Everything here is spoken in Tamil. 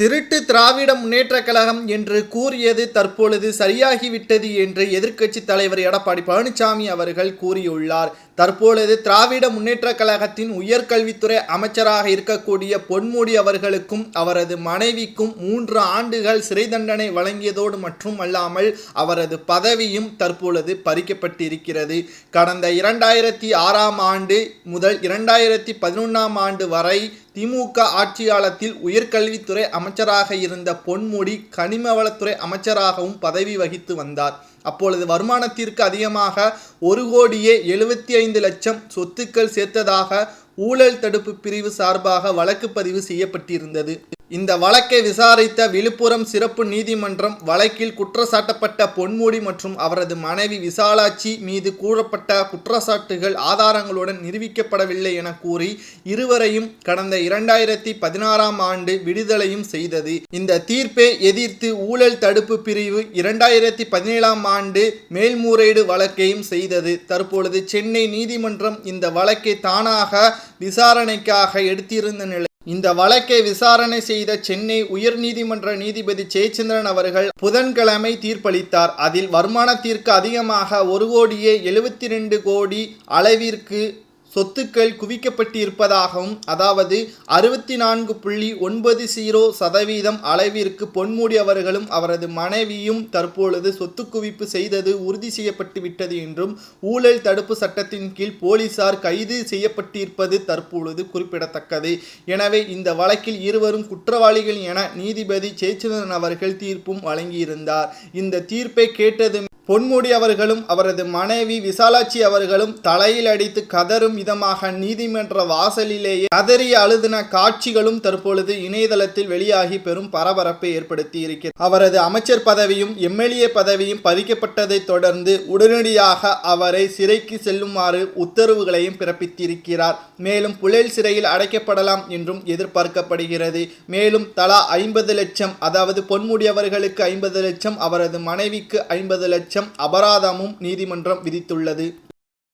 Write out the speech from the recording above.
திருட்டு திராவிட முன்னேற்றக் கழகம் என்று கூறியது தற்பொழுது சரியாகிவிட்டது என்று எதிர்க்கட்சி தலைவர் எடப்பாடி பழனிசாமி அவர்கள் கூறியுள்ளார். தற்பொழுது திராவிட முன்னேற்றக் கழகத்தின் உயர்கல்வித்துறை அமைச்சராக இருக்கக்கூடிய பொன்முடி அவர்களுக்கும் அவரது மனைவிக்கும் மூன்று ஆண்டுகள் சிறை தண்டனை வழங்கியதோடு மற்றும் அல்லாமல் அவரது பதவியும் தற்பொழுது பறிக்கப்பட்டிருக்கிறது. கடந்த இரண்டாயிரத்தி ஆறாம் ஆண்டு முதல் இரண்டாயிரத்தி பதினொன்றாம் ஆண்டு வரை திமுக ஆட்சியாளத்தில் உயர்கல்வித்துறை அமைச்சராக இருந்த பொன்முடி கனிமவளத்துறை அமைச்சராகவும் பதவி வகித்து வந்தார். அப்பொழுது வருமானத்திற்கு அதிகமாக ஒரு கோடியே எழுபத்தி ஐந்து லட்சம் சொத்துக்கள் சேர்த்ததாக ஊழல் தடுப்பு பிரிவு சார்பாக வழக்கு பதிவு செய்யப்பட்டிருந்தது. இந்த வழக்கை விசாரித்த விழுப்புரம் சிறப்பு நீதிமன்றம் வழக்கில் குற்றச்சாட்டப்பட்ட பொன்முடி மற்றும் அவரது மனைவி விசாலாட்சி மீது கூறப்பட்ட குற்றச்சாட்டுகள் ஆதாரங்களுடன் நிரூபிக்கப்படவில்லை என கூறி இருவரையும் கடந்த இரண்டாயிரத்தி பதினாறாம் ஆண்டு விடுதலையும் செய்தது. இந்த தீர்ப்பை எதிர்த்து ஊழல் தடுப்பு பிரிவு இரண்டாயிரத்தி பதினேழாம் ஆண்டு மேல்முறையீடு வழக்கையும் செய்தது. தற்பொழுது சென்னை நீதிமன்றம் இந்த வழக்கை தானாக விசாரணைக்காக எடுத்திருந்த நிலை இந்த வழக்கை விசாரணை செய்த சென்னை உயர்நீதிமன்ற நீதிபதி ஜெயச்சந்திரன் அவர்கள் புதன்கிழமை தீர்ப்பளித்தார். அதில் வருமானத்திற்கு அதிகமாக ஒரு கோடியே எழுபத்தி ரெண்டு கோடி அளவிற்கு சொத்துக்கள் குவிக்கப்பட்டிருப்பதாகவும் அதாவது அறுபத்தி நான்கு புள்ளி ஒன்பது ஜீரோ சதவீதம் அளவிற்கு பொன்மூடி அவர்களும் அவரது மனைவியும் தற்பொழுது சொத்து குவிப்பு செய்தது உறுதி செய்யப்பட்டு விட்டது என்றும் ஊழல் தடுப்பு சட்டத்தின் கீழ் போலீசார் கைது செய்யப்பட்டிருப்பது தற்பொழுது குறிப்பிடத்தக்கது. எனவே இந்த வழக்கில் இருவரும் குற்றவாளிகள் என நீதிபதி ஜெயச்சந்திரன் அவர்கள் தீர்ப்பும் வழங்கியிருந்தார். இந்த தீர்ப்பை கேட்டது பொன்முடி அவர்களும் அவரது மனைவி விசாலாட்சி அவர்களும் தலையில் அடித்து கதறும் விதமாக நீதிமன்ற வாசலிலேயே கதறி அழுதின காட்சிகளும் தற்பொழுது இணையதளத்தில் வெளியாகி பெரும் பரபரப்பை ஏற்படுத்தி இருக்கிறது அவரது அமைச்சர் பதவியும் எம்எல்ஏ பதவியும் பறிக்கப்பட்டதை தொடர்ந்து உடனடியாக அவரை சிறைக்கு செல்லுமாறு உத்தரவுகளையும் பிறப்பித்திருக்கிறார். மேலும் புழல் சிறையில் அடைக்கப்படலாம் என்றும் எதிர்பார்க்கப்படுகிறது. மேலும் தலா ஐம்பது லட்சம் அதாவது பொன்முடி அவர்களுக்கு ஐம்பது லட்சம் அவரது மனைவிக்கு ஐம்பது லட்சம் லட்சம் அபராதமும் நீதிமன்றம் விதித்துள்ளது.